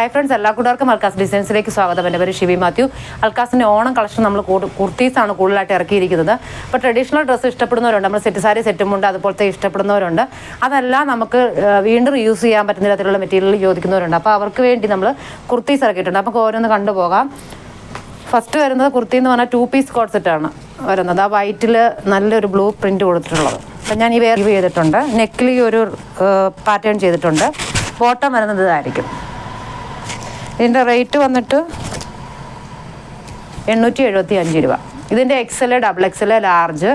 Hi friends എല്ലാ കൂട്ടുകാർക്കും അൽക്കാസ് ഡിസൈൻസിലേക്ക് സ്വാഗതം. എന്റെ പേര് ഷിവി മാത്യു. അൽക്കാസിന്റെ ഓണം കളക്ഷൻ നമ്മൾ കുർത്തീസാണ് കൂടുതലായിട്ട് ഇറക്കിയിരിക്കുന്നത്. അപ്പോൾ ട്രഡീഷണൽ ഡ്രസ്സ് ഇഷ്ടപ്പെടുന്നവരുണ്ട്. നമ്മൾ സെറ്റ് സാരി സെറ്റുമുണ്ട് അതുപോലത്തെ ഇഷ്ടപ്പെടുന്നവരുണ്ട്. അതെല്ലാം നമുക്ക് വീണ്ടും യൂസ് ചെയ്യാൻ പറ്റുന്ന തരത്തിലുള്ള മെറ്റീരിയൽ ചോദിക്കുന്നവരുണ്ട്. അപ്പോൾ അവർക്ക് വേണ്ടി നമ്മൾ കുർത്തീസ് ഇറക്കിയിട്ടുണ്ട്. നമുക്ക് ഓരോന്ന് കണ്ടുപോകാം. ഫസ്റ്റ് വരുന്നത് കുർത്തി എന്ന് പറഞ്ഞാൽ ടു പീസ് കോഡ് സെറ്റാണ് വരുന്നത്. ആ വൈറ്റിൽ നല്ലൊരു ബ്ലൂ പ്രിന്റ് കൊടുത്തിട്ടുള്ളത്. അപ്പം ഞാൻ ഈ വേർ ചെയ്തിട്ടുണ്ട്. നെക്കിൽ ഈ ഒരു പാറ്റേൺ ചെയ്തിട്ടുണ്ട്. ബോട്ടം വരുന്നത് ഇതായിരിക്കും. ഇതിന്റെ റേറ്റ് വന്നിട്ട് എണ്ണൂറ്റി എഴുപത്തി അഞ്ച് രൂപ ഇതിന്റെ XL double XL large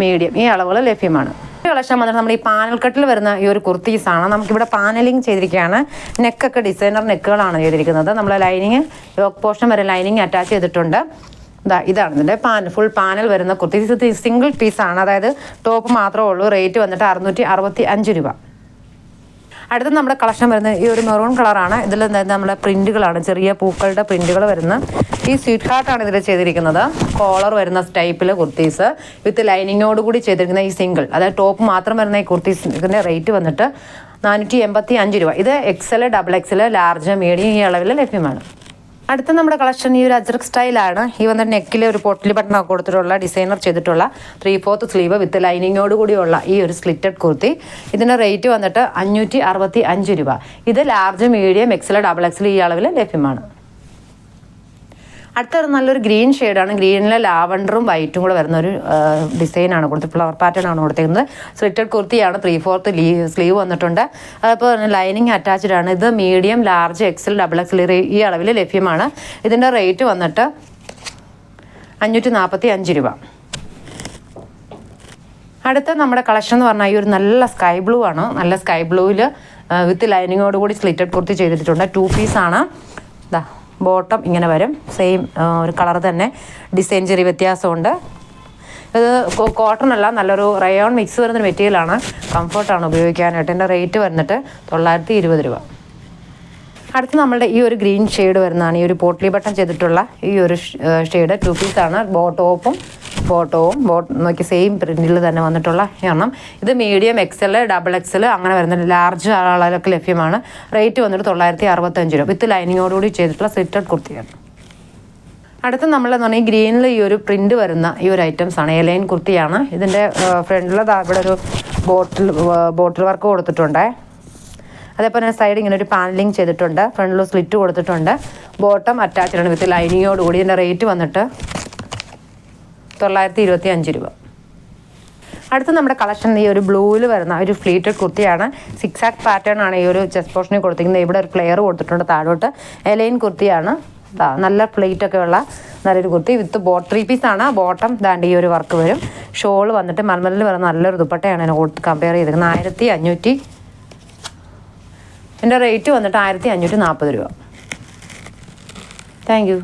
medium ഈ അളവുകൾ ലഭ്യമാണ്. കളക്ഷൻ വന്നിട്ട് നമ്മൾ ഈ പാനൽ കട്ടിൽ വരുന്ന ഈ ഒരു കുർത്തീസാണ്. നമുക്കിവിടെ പാനലിംഗ് ചെയ്തിരിക്കുകയാണ്. നെക്കൊക്കെ ഡിസൈനർ നെക്കുകളാണ് ചെയ്തിരിക്കുന്നത്. നമ്മൾ ലൈനിങ് ലോക്ക് പോർഷൻ വരെ ലൈനിങ് അറ്റാച്ച് ചെയ്തിട്ടുണ്ട്. ഇതാ ഇതാണ് ഇതിന്റെ പാൻ ഫുൾ പാനൽ വരുന്ന കുർത്തി ഇത് സിംഗിൾ പീസാണ് അതായത് ടോപ്പ് മാത്രമേ ഉള്ളൂ. റേറ്റ് വന്നിട്ട് അറുന്നൂറ്റി അറുപത്തി അഞ്ച് രൂപ. അടുത്ത നമ്മുടെ കളക്ഷൻ വരുന്നത് ഈ ഒരു മെറൂൺ കളറാണ്. ഇതിൽ നമ്മുടെ പ്രിന്റുകളാണ്. ചെറിയ പൂക്കളുടെ പ്രിന്റുകൾ വരുന്ന ഈ സ്വീറ്റ് ഹാർട്ടാണ് ഇതിൽ ചെയ്തിരിക്കുന്നത്. കോളർ വരുന്ന ടൈപ്പിൽ കുർത്തീസ്. വിത്ത് ലൈനിങ്ങോട് കൂടി ചെയ്തിരിക്കുന്ന ഈ സിംഗിൾ. അതായത് ടോപ്പ് മാത്രം വരുന്ന ഈ കുർത്തീസിന്റെ റേറ്റ് വന്നിട്ട് നാനൂറ്റി എൺപത്തി അഞ്ച് രൂപ. ഇത് XL double XL large medium ഈ അളവിൽ ലഭ്യമാണ്. അടുത്ത നമ്മുടെ കളക്ഷൻ ഈ ഒരു അജ്രക് സ്റ്റൈലാണ്. ഈ വന്ന നെക്കിലെ ഒരു പൊട്ടിലി ബട്ടൺ ഒക്കെ കൊടുത്തിട്ടുള്ള ഡിസൈനർ ചെയ്തിട്ടുള്ള ത്രീ ഫോർത്ത് സ്ലീവ് വിത്ത് ലൈനിങ്ങോട് കൂടിയുള്ള ഈ ഒരു സ്ലിറ്റഡ് കുർത്തി ഇതിന്റെ റേറ്റ് വന്നിട്ട് അഞ്ഞൂറ്റി അറുപത്തി അഞ്ച് രൂപ. ഇത് large medium XL double XL ഈ അളവിൽ ലഭ്യമാണ്. അടുത്തൊരു നല്ലൊരു ഗ്രീൻ ഷെയ്ഡാണ് ഗ്രീനിൽ ലാവണ്ടറും വൈറ്റും കൂടെ വരുന്ന ഒരു ഡിസൈനാണ് കൊടുത്തത് ഫ്ലവർ പാറ്റേൺ ആണ് കൊടുത്തിരിക്കുന്നത് സ്ലിറ്റഡ് കുർത്തിയാണ് ത്രീ ഫോർത്ത് ലീ സ്ലീവ് വന്നിട്ടുണ്ട്. അതിപ്പോൾ ലൈനിങ് അറ്റാച്ച്ഡ് ആണ്. ഇത് medium large XL double XL ഈ അളവിൽ ലഭ്യമാണ്. ഇതിന്റെ റേറ്റ് വന്നിട്ട് അഞ്ഞൂറ്റി നാൽപ്പത്തി അഞ്ച് രൂപ. അടുത്ത നമ്മുടെ കളക്ഷൻ എന്ന് പറഞ്ഞാൽ ഈ ഒരു നല്ല സ്കൈ ബ്ലൂ ആണ്. നല്ല സ്കൈ ബ്ലൂവിൽ വിത്ത് ലൈനിങ്ങോട് കൂടി സ്ലിറ്റഡ് കുർത്തി ചെയ്തിട്ടുണ്ട്. ടു പീസാണ് ഇതാ ബോട്ടം ഇങ്ങനെ വരും. സെയിം ഒരു കളർ തന്നെ. ഡിസൈൻ ചെറിയ വ്യത്യാസമുണ്ട്. ഇത് കോട്ടൺ അല്ല നല്ലൊരു റയോൺ മിക്സ് വരുന്ന മെറ്റീരിയലാണ് കംഫർട്ടാണ് ഉപയോഗിക്കാനായിട്ട്. എന്റെ റേറ്റ് വന്നിട്ട് തൊള്ളായിരത്തി ഇരുപത് രൂപ. അടുത്ത് നമ്മളുടെ ഈ ഒരു ഗ്രീൻ ഷെയ്ഡ് വരുന്നതാണ്. ഈ ഒരു പോട്ട്ലി ബട്ടൺ ചെയ്തിട്ടുള്ള ഈ ഒരു ഷെയ്ഡ് ടു പീസാണ് ബോ ടോപ്പും ബോട്ടവും ബോട്ട് നോക്കി സെയിം പ്രിന്റിൽ തന്നെ വന്നിട്ടുള്ള എണ്ണം. ഇത് മീഡിയം എക്സൽ ഡബിൾ എക്സൽ അങ്ങനെ വരുന്ന ലാർജ് അളവിലൊക്കെ ലഭ്യമാണ്. റേറ്റ് വന്നിട്ട് തൊള്ളായിരത്തി അറുപത്തഞ്ച് രൂപ. വിത്ത് ലൈനിങ്ങോടുകൂടി ചെയ്തിട്ടുള്ള സിറ്റഡ് കുർത്തിയാണ്. അടുത്ത നമ്മളെന്ന് പറഞ്ഞാൽ ഗ്രീനിൽ ഈ ഒരു പ്രിന്റ് വരുന്ന ഈ ഒരു ഐറ്റംസ് ആണ്. എലൈൻ കുർത്തിയാണ്. ഇതിന്റെ ഫ്രണ്ടിൽ ഇവിടെ ഒരു ബോട്ടിൽ ബോട്ടിൽ വർക്ക് കൊടുത്തിട്ടുണ്ട്. അതേപോലെ തന്നെ സൈഡ് ഇങ്ങനെ ഒരു പാനലിങ് ചെയ്തിട്ടുണ്ട്. ഫ്രണ്ടിൽ സ്ലിറ്റ് കൊടുത്തിട്ടുണ്ട്. ബോട്ടം അറ്റാച്ച്ഡ് ആണ്. വിത്ത് ലൈനിങ്ങോടുകൂടി ഇതിന്റെ റേറ്റ് വന്നിട്ട് തൊള്ളായിരത്തി ഇരുപത്തി അഞ്ച് രൂപ. അടുത്ത നമ്മുടെ കളക്ഷൻ ഈ ഒരു ബ്ലൂവിൽ വരുന്ന ഒരു ഫ്ലീറ്റഡ് കുർത്തിയാണ്. സിക്സ് ആക്ട് പാറ്റേൺ ആണ് ഈ ഒരു ചെസ്റ്റ് പോർഷനിൽ കൊടുത്തിരിക്കുന്നത്. ഇവിടെ ഒരു പ്ലെയർ കൊടുത്തിട്ടുണ്ട് താഴോട്ട്. എലൈൻ കുർത്തിയാണ്. നല്ല പ്ലേറ്റൊക്കെ ഉള്ള നല്ലൊരു കുർത്തി. വിത്ത് ബോട്ട് ത്രീ പീസാണ് ബോട്ടം ദാണ്ട് ഈ ഒരു വർക്ക് വരും. ഷോൾ വന്നിട്ട് മൽമലിൽ വരുന്ന നല്ലൊരു ദുപ്പട്ടയാണ് ഇതിനെ കമ്പയർ ചെയ്തിരിക്കുന്നത്. ആയിരത്തി അഞ്ഞൂറ്റി എന്റെ റേറ്റ് വന്നിട്ട് ആയിരത്തി അഞ്ഞൂറ്റി നാൽപ്പത് രൂപ. Thank you